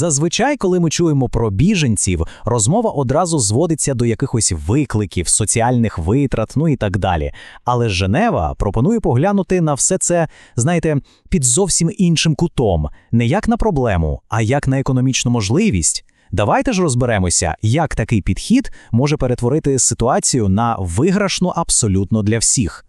Зазвичай, коли ми чуємо про біженців, розмова одразу зводиться до якихось викликів, соціальних витрат, ну і так далі. Але Женева пропонує поглянути на все це, знаєте, під зовсім іншим кутом, не як на проблему, а як на економічну можливість. Давайте ж розберемося, як такий підхід може перетворити ситуацію на виграшну абсолютно для всіх.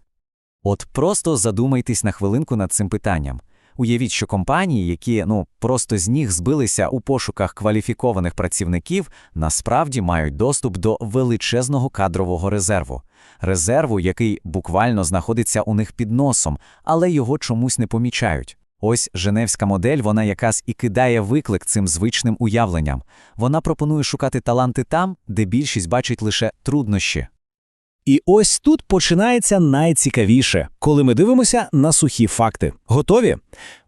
От просто задумайтесь на хвилинку над цим питанням. Уявіть, що компанії, які ну просто з ніг збилися у пошуках кваліфікованих працівників, насправді мають доступ до величезного кадрового резерву, резерву, який буквально знаходиться у них під носом, але його чомусь не помічають. Ось Женевська модель, вона якраз і кидає виклик цим звичним уявленням. Вона пропонує шукати таланти там, де більшість бачить лише труднощі. І ось тут починається найцікавіше, коли ми дивимося на сухі факти. Готові?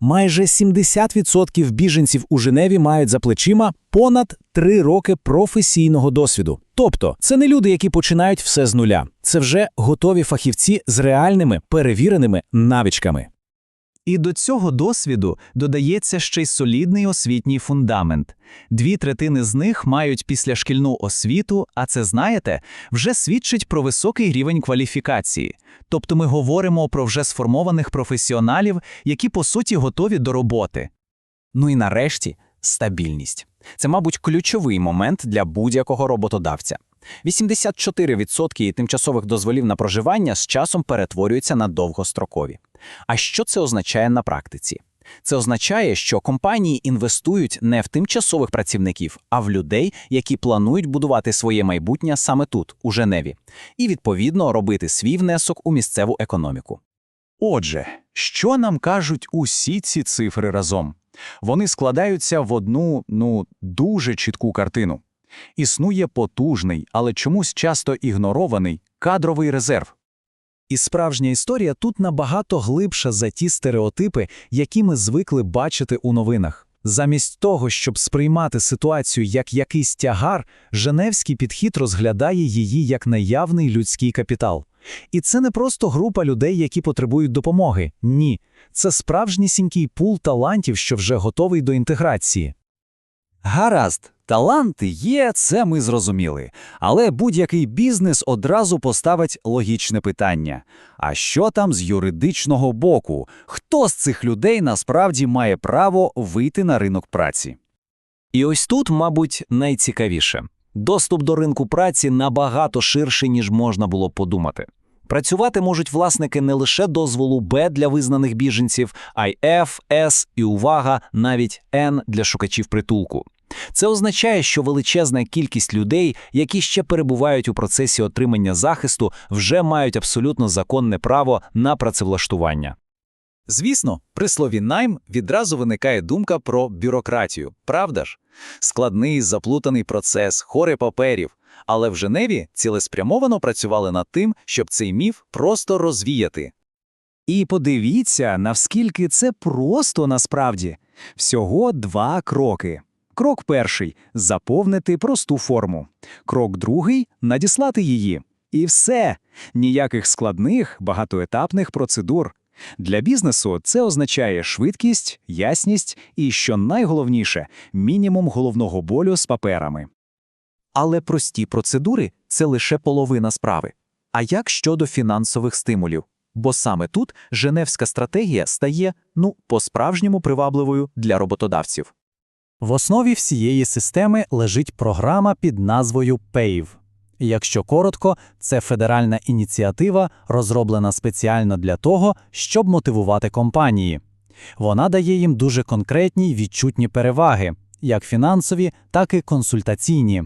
Майже 70% біженців у Женеві мають за плечима понад 3 роки професійного досвіду. Тобто, це не люди, які починають все з нуля. Це вже готові фахівці з реальними перевіреними навичками. І до цього досвіду додається ще й солідний освітній фундамент. Дві третини з них мають післяшкільну освіту, а це, знаєте, вже свідчить про високий рівень кваліфікації. Тобто ми говоримо про вже сформованих професіоналів, які по суті готові до роботи. Ну і нарешті стабільність. Це, мабуть, ключовий момент для будь-якого роботодавця. 84% тимчасових дозволів на проживання з часом перетворюються на довгострокові. А що це означає на практиці? Це означає, що компанії інвестують не в тимчасових працівників, а в людей, які планують будувати своє майбутнє саме тут, у Женеві, і відповідно робити свій внесок у місцеву економіку. Отже, що нам кажуть усі ці цифри разом? Вони складаються в одну, ну, дуже чітку картину. Існує потужний, але чомусь часто ігнорований кадровий резерв. І справжня історія тут набагато глибша за ті стереотипи, які ми звикли бачити у новинах. Замість того, щоб сприймати ситуацію як якийсь тягар, Женевський підхід розглядає її як наявний людський капітал. І це не просто група людей, які потребують допомоги. Ні, це справжнісінький пул талантів, що вже готовий до інтеграції. Гаразд, таланти є, це ми зрозуміли. Але будь-який бізнес одразу поставить логічне питання: а що там з юридичного боку? Хто з цих людей насправді має право вийти на ринок праці? І ось тут, мабуть, найцікавіше. Доступ до ринку праці набагато ширший, ніж можна було подумати. Працювати можуть власники не лише дозволу Б для визнаних біженців, а й F, S і увага, навіть N для шукачів притулку. Це означає, що величезна кількість людей, які ще перебувають у процесі отримання захисту, вже мають абсолютно законне право на працевлаштування. Звісно, при слові найм відразу виникає думка про бюрократію, правда ж? Складний, заплутаний процес, хори паперів. Але в Женеві цілеспрямовано працювали над тим, щоб цей міф просто розвіяти. І подивіться, наскільки це просто насправді. Всього два кроки. Крок перший заповнити просту форму. Крок другий надіслати її. І все. Ніяких складних, багатоетапних процедур. Для бізнесу це означає швидкість, ясність і, що найголовніше, мінімум головного болю з паперами. Але прості процедури це лише половина справи. А як щодо фінансових стимулів? Бо саме тут Женевська стратегія стає ну по-справжньому привабливою для роботодавців. В основі всієї системи лежить програма під назвою PAVE. Якщо коротко, це федеральна ініціатива, розроблена спеціально для того, щоб мотивувати компанії. Вона дає їм дуже конкретні відчутні переваги, як фінансові, так і консультаційні.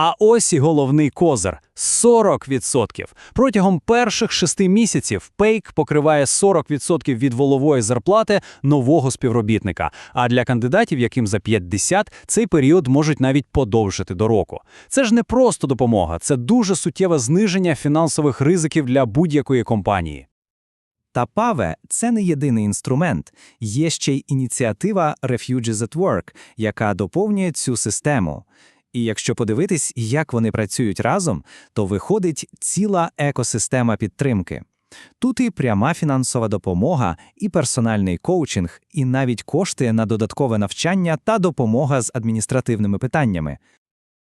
А ось і головний козир 40%. Протягом перших шести місяців пейк покриває 40% від волової зарплати нового співробітника. А для кандидатів, яким за 50, цей період можуть навіть подовжити до року. Це ж не просто допомога, це дуже суттєве зниження фінансових ризиків для будь-якої компанії. Та паве це не єдиний інструмент. Є ще й ініціатива Refugees at Work, яка доповнює цю систему. І якщо подивитись, як вони працюють разом, то виходить ціла екосистема підтримки. Тут і пряма фінансова допомога, і персональний коучинг, і навіть кошти на додаткове навчання та допомога з адміністративними питаннями.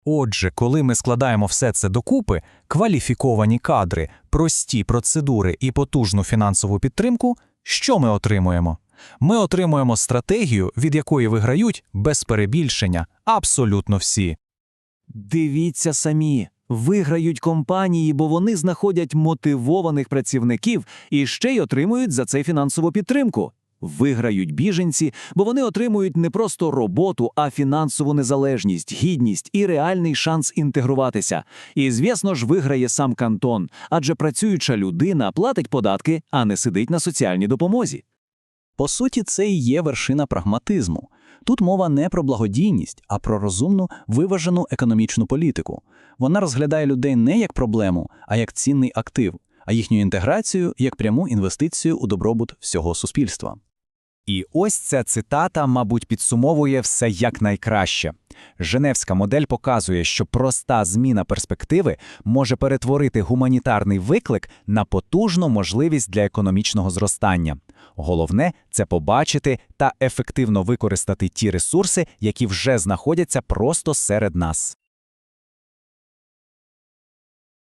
Отже, коли ми складаємо все це докупи, кваліфіковані кадри, прості процедури і потужну фінансову підтримку, що ми отримуємо? Ми отримуємо стратегію, від якої виграють без перебільшення абсолютно всі. Дивіться самі. Виграють компанії, бо вони знаходять мотивованих працівників і ще й отримують за це фінансову підтримку. Виграють біженці, бо вони отримують не просто роботу, а фінансову незалежність, гідність і реальний шанс інтегруватися. І, звісно ж, виграє сам кантон, адже працююча людина платить податки, а не сидить на соціальній допомозі. По суті, це і є вершина прагматизму. Тут мова не про благодійність, а про розумну, виважену економічну політику. Вона розглядає людей не як проблему, а як цінний актив, а їхню інтеграцію як пряму інвестицію у добробут всього суспільства. І ось ця цитата, мабуть, підсумовує все якнайкраще. Женевська модель показує, що проста зміна перспективи може перетворити гуманітарний виклик на потужну можливість для економічного зростання. Головне це побачити та ефективно використати ті ресурси, які вже знаходяться просто серед нас.